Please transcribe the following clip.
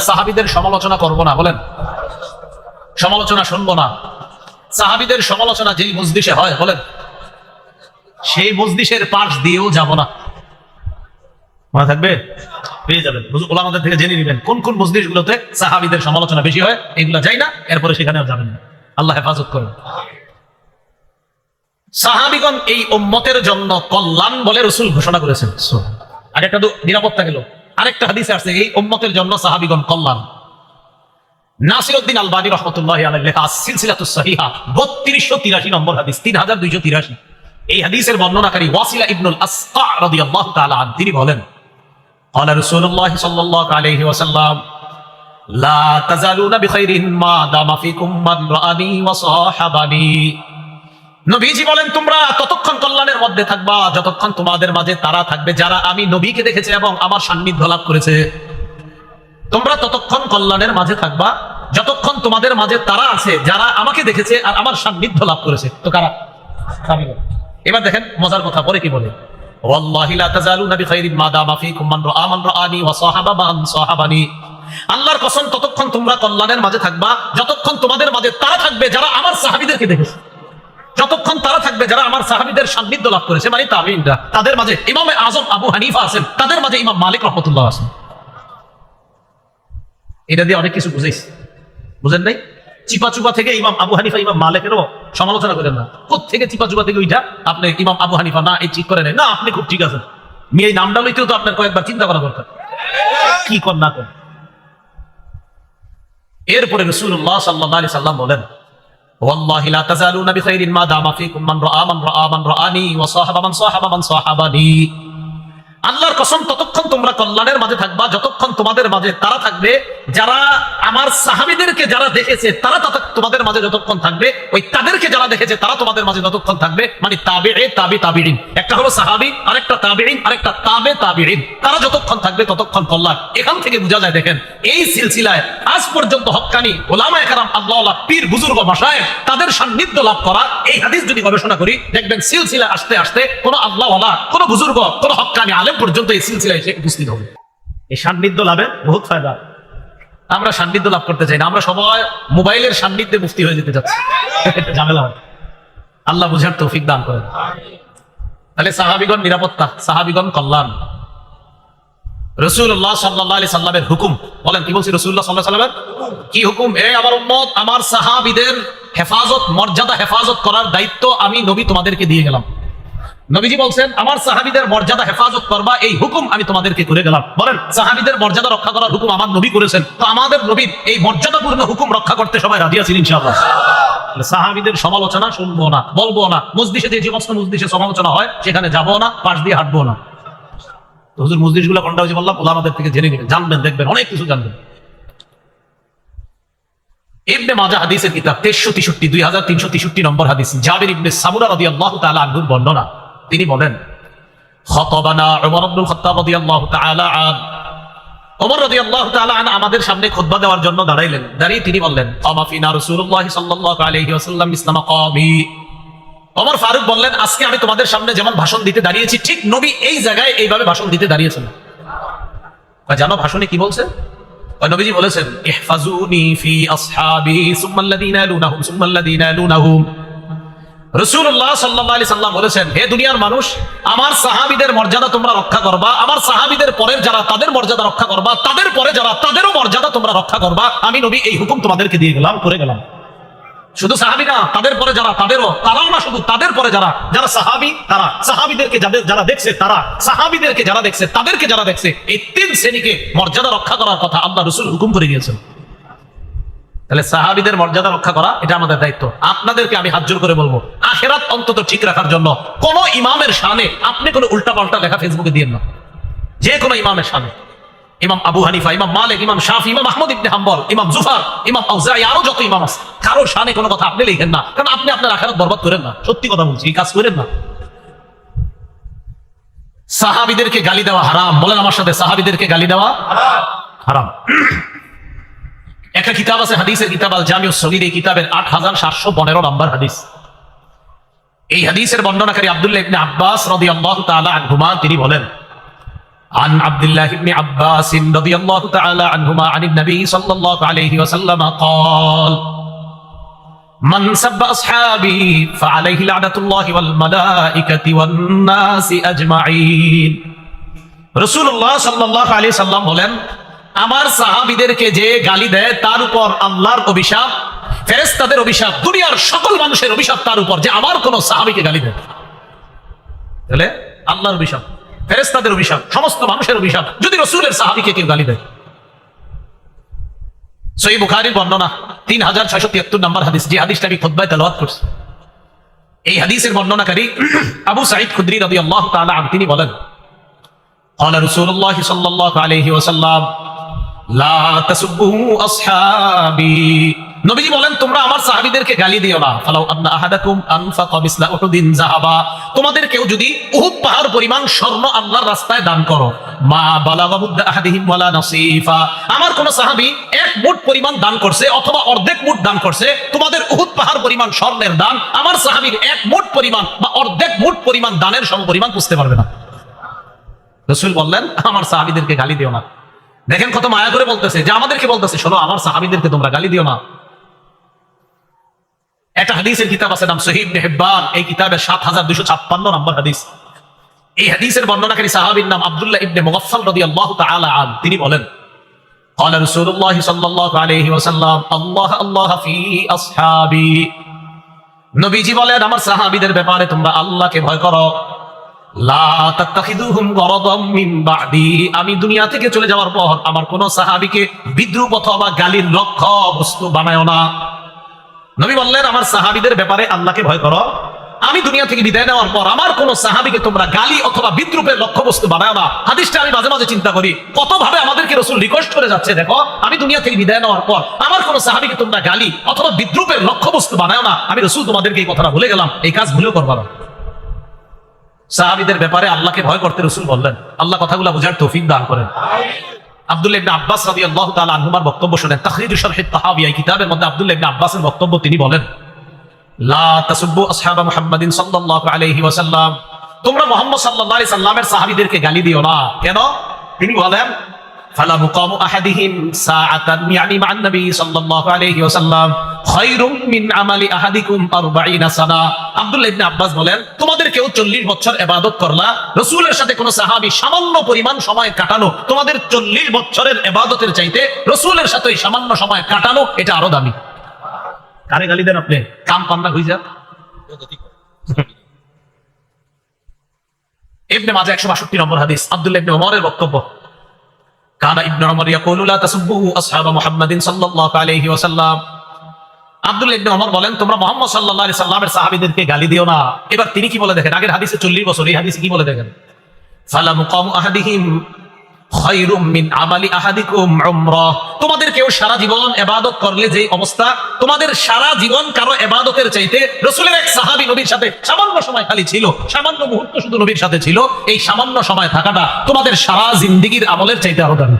সাহাবিদের সমালোচনা করব না, বলেন। সমালোচনা শুনব না। সাহাবিদের সমালোচনা যেই মজলিসে হয়, বলেন। সেই মজলিসের পাশ দিয়েও যাব না। মনে থাকবে? পেয়ে যাবেন। ওলামাদের থেকে জেনে নেবেন কোন কোন মজলিস গুলোতে সাহাবিদের সমালোচনা বেশি হয় এগুলো যাই না, এরপরে সেখানেও যাবেন না। আল্লাহ হেফাজত করুন। সাহাবিগণ এই উম্মতের জন্য কল্যাণ বলে রসুল ঘোষণা করেছেন। আরেকটা তো নিরাপত্তা গেল। আরেকটা হাদিসে আছে এই উম্মতের জন্য সাহাবিগণ কল্যাণ নাসিরউদ্দিন আলবানী রহমতুল্লাহ আলাইহি লেখা সিলসিলাতুস সহিহা 3283 নম্বর হাদিস 3283 এই হাদিসের বর্ণনাকারী ওয়াসিলা ইবনুল আসকা রাদিয়াল্লাহু তাআলা আন তিনি বলেন قال رسول الله صلى الله عليه وسلم لا تزالون بخير ما دام فيكم من رآني وصاحبني নবীজি বলেন, তোমরা ততক্ষণ কল্যাণের মধ্যে থাকবা, যতক্ষণ তোমাদের মাঝে তারা থাকবে, যারা আমি নবীকে দেখেছি এবং আমার সান্নিধ্য লাভ করেছে। তোমরা ততক্ষণ কল্যাণের মাঝে থাকবা, যতক্ষণ তোমাদের মাঝে তারা আছে, যারা আমাকে দেখেছে আর আমার সান্নিধ্য লাভ করেছে। তো কারা? এবার দেখেন, মজার কথা, পরে কি বলে? আল্লাহর কসম, ততক্ষণ তোমরা কল্যাণের মাঝে থাকবা, যতক্ষণ তোমাদের মাঝে তারা থাকবে, যারা আমার সাহাবীদেরকে দেখেছে। যতক্ষণ তারা থাকবে, যারা আমার সাহাবীদের সান্নিধ্য লাভ করেছে মানে তাবিনরা, তাদের মাঝে ইমামে আজম আবু হানিফা আছেন, তাদের মাঝে ইমাম মালিক রহমতুল্লাহ আছেন এটা দিয়ে অনেক কিছু বুঝাইছি। বুঝেন নাই? চিপা চুপা থেকে ইমাম আবু হানিফা, ইমাম মালিকেরও সমালোচনা করেন না। থেকে চিপা চুপা থেকে ওইটা? আপনি ইমাম আবু হানিফা, না, এই ঠিক করে নেই। না, আপনি খুব ঠিক আছেন। মেয়ে নামটা লইতেও তো আপনার কয়েকবার চিন্তা করা দরকার। কি কর না কর। এরপরে রসুল্লাহ সাল্লাহ আলি সাল্লাম বলেন والله لا تزالون بخير ما دام فيكم من رأى من رأى من رآني وصاحب من صاحب من صاحبني. আল্লাহর কসম, ততক্ষণ তোমরা কল্যাণের মাঝে থাকবা, যতক্ষণ তোমাদের মাঝে তারা থাকবে, যারা আমার সাহাবিদেরকে যারা দেখেছে, তারা তোমাদের মাঝে যতক্ষণ থাকবে, ওই তাদেরকে যারা দেখেছে, তারা তোমাদের মাঝে যতক্ষণ থাকবে মানে তাবে এ তাবি তাবিরিন একটা হলো সাহাবি, আরেকটা তাবিরিন আরেকটা তাবে তাবিরিন তারা যতক্ষণ থাকবে, ততক্ষণ কল্যাণ। এখান থেকে বোঝা যায়, দেখেন, এই সিলসিলায় আজ পর্যন্ত হকানি, ওলামা একরাম আল্লাহ পীর, বুজুর্গ ভাষায় তাদের সান্নিধ্য লাভ করা, এই হাদিস যদি গবেষণা করি, দেখবেন সিলসিলা আসতে আসতে কোনো আল্লাহওয়ালা, কোনো বুজুর্গ, কোনো হকানি, আলেম পর্যন্ত এই সিলসিলায় এসে উপস্থিত হবে। এই সান্নিধ্য লাভে বহুত ফায়দা। আমরা সান্নিধ্য লাভ করতে চাই না আমরা সবাই মোবাইলের সান্নিধ্যে মুক্তি হয়ে যেতে চাচ্ছি। ঝামেলা হয়। আল্লাহ বুঝার তৌফিক দান করেন। তাহলে সাহাবিগণ নিরাপত্তা সাহাবিগণ কল্যাণ। রসুল্লাহ সাল্লাহ সাল্লামের হুকুম বলেন কি বলছি রসুল্লাহ সাল্লাহ সাল্লামের? কি হুকুম? এ আমার উম্মত আমার সাহাবিদের হেফাজত মর্যাদা হেফাজত করার দায়িত্ব আমি নবী তোমাদেরকে দিয়ে গেলাম। নবীজি বলছেন, আমার সাহাবিদের মর্যাদা হেফাজত করবা, এই হুকুম আমি তোমাদেরকে করে গেলাম। বলেন, সাহাবিদের মর্যাদা রক্ষা করার হুকুম আমার নবী করেছেন। তো আমাদের নবীর এই মর্যাদাপূর্ণ হুকুম রক্ষা করতে সবাই রাজি আছেন ইনশাআল্লাহ। সাহাবিদের সমালোচনা শুনব না, বলব না। মসজিদে যে সমস্ত মসজিদে সমালোচনা হয়, সেখানে যাব না, পাশ দিয়ে হাঁটবো না। তো হুজুর মসজিদগুলো কোনটা হয়েছে বললাম? ওলামাদের থেকে জেনে নেবেন, জানবেন, দেখবেন, অনেক কিছু জানবেন। ইবনে মাজা হাদিসের কিতাব, তেইশশো তেষট্টি, দুই হাজার তিনশো তেষট্টি নম্বর হাদিস, জাবির ইবনে সামুরা রদি আল্লাহ তাআলা আনহুর বর্ণনা। তিনি বলেন আমাদের সামনে খুতবা দেওয়ার জন্য দাঁড়াইলেন। দাঁড়িয়ে তিনি বললেন আমাফিনা ফারুক বললেন, আজকে আমি তোমাদের সামনে যেমন ভাষণ দিতে দাঁড়িয়েছি, ঠিক নবী এই জায়গায় এইভাবে ভাষণ দিতে দাঁড়িয়েছেন। জানো ভাষণে কি বলছেন বলেছেন রাসূলুল্লাহ সাল্লাল্লাহু আলাইহি সাল্লাম বলেছেন, হে দুনিয়ার মানুষ, আমার সাহাবীদের মর্যাদা তোমরা রক্ষা করবা, আমার সাহাবীদের পরের যারা তাদের মর্যাদা রক্ষা করবা, তাদের পরে যারা তাদেরও মর্যাদা তোমরা রক্ষা করবা, আমি নবী এই হুকুম তোমাদেরকে দিয়ে গেলাম, করে গেলাম। শুধু সাহাবি না তাদের পরে যারা তাদেরও, তারাও না শুধু তাদের পরে যারা যারা সাহাবি, তারা। সাহাবিদেরকে যাদের যারা দেখছে, তারা। সাহাবিদেরকে যারা দেখছে, তাদেরকে যারা দেখছে, এই তিন শ্রেণীকে মর্যাদা রক্ষা করার কথা আল্লাহ রসুল হুকুম করে গিয়েছেন তাহলে সাহাবিদের মর্যাদা রক্ষা করা এটা আমাদের দায়িত্ব। আপনাদেরকে আমি হাত করে বলব, আখেরাত অন্তত ঠিক রাখার জন্য কোন ইমামের সামনে আপনি কোনো উল্টা পাল্টা লেখা ফেসবুকে দিয়ে না। যে কোনো ইমামের সামনে ইমাম আবু হানিফা, ইমাম মালিক, ইমাম শাফি, ইমাম আহমদ ইবনে হাম্বল, ইমাম জুফার, ইমাম আউজাই, আরও যত ইমাম আছে, কারও শানে কোনো কথা আপনি লিখেন না, কারণ আপনি আপনার আখেরাত বরবাদ করেন না। সত্যি কথা বলছি, এই কাজ করেন না। সাহাবিদেরকে গালি দেওয়া হারাম। বলেন আমার সাথে, সাহাবিদেরকে গালি দেওয়া হারাম। একটা কিতাব আছে হাদিসের কিতাব আল জামিউ সগির এই কিতাবের আট হাজার সাতশো পনেরো নম্বর হাদিস এই হাদিসের বর্ণনাকারী আব্দুল্লাহ ইবনে আব্বাস রাদিয়াল্লাহু তাআলা আনহুমা তিনি বলেন عن عبد الله بن عباس رضي الله تعالى عنهما عن النبي صلى الله عليه وسلم قال من سب أصحابي فعليه لعنة الله والملائكة والناس أجمعين রসুল্লাহ সাল্লাহ আলী সাল্লাম বলেন আমার সাহাবিদেরকে যে গালি দেয় তার উপর আল্লাহর অভিশাপ ফেরেস্তাদের অভিশাপ দুনিয়ার সকল মানুষের অভিশাপ তার উপর যে আমার কোন সাহাবিকে গালি দেয় তাহলে আল্লাহর অভিশাপ ফেরেস্তাদের অভিশাপ সমস্ত মানুষের অভিশাপ যদি রসুলের সাহাবিকে কেউ গালি দেয় সই বুখারির বর্ণনা তিন হাজার ছয়শো তিয়াত্তর নম্বর হাদিস যে হাদিসটা আমি খোদ্বায় তেলাওয়াত করছি এই হাদিসের বর্ণনাকারী আবু সাইদ খুদ্রি রবি আল্লাহ তাআলা আন তিনি বলেন قال رسول الله صلى الله عليه وسلم لا تسبوا اصحابي আমার পরিমাণ কোন সাহাবী এক মুঠ পরিমাণ দান করছে অথবা অর্ধেক মুঠ দান করছে, তোমাদের উহুদ পাহাড় পরিমাণ স্বর্ণের দান আমার সাহাবীর এক মুঠ পরিমাণ বা অর্ধেক মুঠ পরিমাণ দানের সমপরিমাণ বুঝতে পারবে না। রসুল বললেন, আমার সাহাবিদেরকে গালি দিও না। দেখেন কত মায়া করে বলতেছে যে আমাদেরকে বলতেছে শোনো আমার সাহাবিদেরকে তোমরা গালি দিও না একটা হাদিসের কিতাব আছে নাম সহিব হেব্বান এই কিতাবের সাত হাজার দুশো ছাপ্পান্ন নম্বর হাদিস এই হাদিসের বর্ণনাকারী সাহাবীর নাম আব্দুল্লাহ ইবনে মুগফফল রাদিয়াল্লাহু তাআলা আন তিনি বলেন قال رسول الله صلى الله عليه وسلم الله الله في اصحابي নবীজি বলেন আমার সাহাবীদের ব্যাপারে তোমরা আল্লাহকে ভয় করো আমি দুনিয়া থেকে চলে যাওয়ার পর আমার কোন সাহাবীকে বিদ্রুপ অথবা গালির লক্ষ্য বস্তু বানায়ও না। নবী বললেন, আমার সাহাবীদের ব্যাপারে আল্লাহকে ভয় করো। আমি দুনিয়া থেকে বিদায় নেওয়ার পর আমার কোন সাহাবীকে তোমরা গালি অথবা বিদ্রুপের লক্ষ্য বস্তু বানায় না। হাদিসটা আমি মাঝে মাঝে চিন্তা করি কত ভাবে আমাদেরকে রসুল রিকোয়েস্ট করে যাচ্ছে, দেখো। আমি দুনিয়া থেকে বিদায় নেওয়ার পর আমার কোন সাহাবীকে তোমরা গালি অথবা বিদ্রুপের লক্ষ্য বস্তু বানায় না। আমি রসুল তোমাদেরকে এই কথাটা ভুলে গেলাম, এই কাজ ভুলেও করবা না। সাহাবিদের ব্যাপারে আল্লাহকে ভয় করতে রসুল বললেন, আল্লাহ কথাগুলো বোঝার তৌফিক দান করেন। বক্তব্য শুনেন কিতাবের মধ্যে বক্তব্য তিনি বলেন আলাইহি তোমরা মুহাম্মদ সাল্লাল্লাহু সাল্লামের সাহাবিদেরকে গালি দিও না। কেন? তিনি বলেন ফালা 40 আব্বাস বলেন তোমাদের কেউ 40 বছর ইবাদত করলা। রাসূলের সাথে কোন সাহাবী সামান্য পরিমাণ সময় কাটানো, তোমাদের 40 বছরের ইবাদতের চাইতে রাসূলের সাথে সামান্য সময় কাটানো, এটা আরও দামি। কারে গালি দেন আপনি? কাম পান্না হই যান ইবনে মাজাহ 162 নম্বর হাদিস, আব্দুল্লাহ ইবনে ওমরের বক্তব্য। কানা ইবনে ওমর ইয়াকুলু লা তাসুব্বু আসহাবা মুহাম্মাদিন সাল্লাল্লাহু আলাইহি ওয়াসাল্লাম আব্দুল্লাহ ইবনে ওমর বলেন, তোমরা গালি দিও না। তিনি কি বলে দেখেন? আগের হাদিসে 40 বছর, এই কি বলে দেখেন? সারা জীবন করলে যে অবস্থা, তোমাদের সারা জীবন কারও চাইতে এক সাহাবী সাথে সামান্য সময় খালি ছিল, সামান্য মুহূর্ত শুধু সাথে ছিল, এই সামান্য সময় থাকাটা তোমাদের সারা জিন্দেগীর আমলের চাইতে আরও দামি।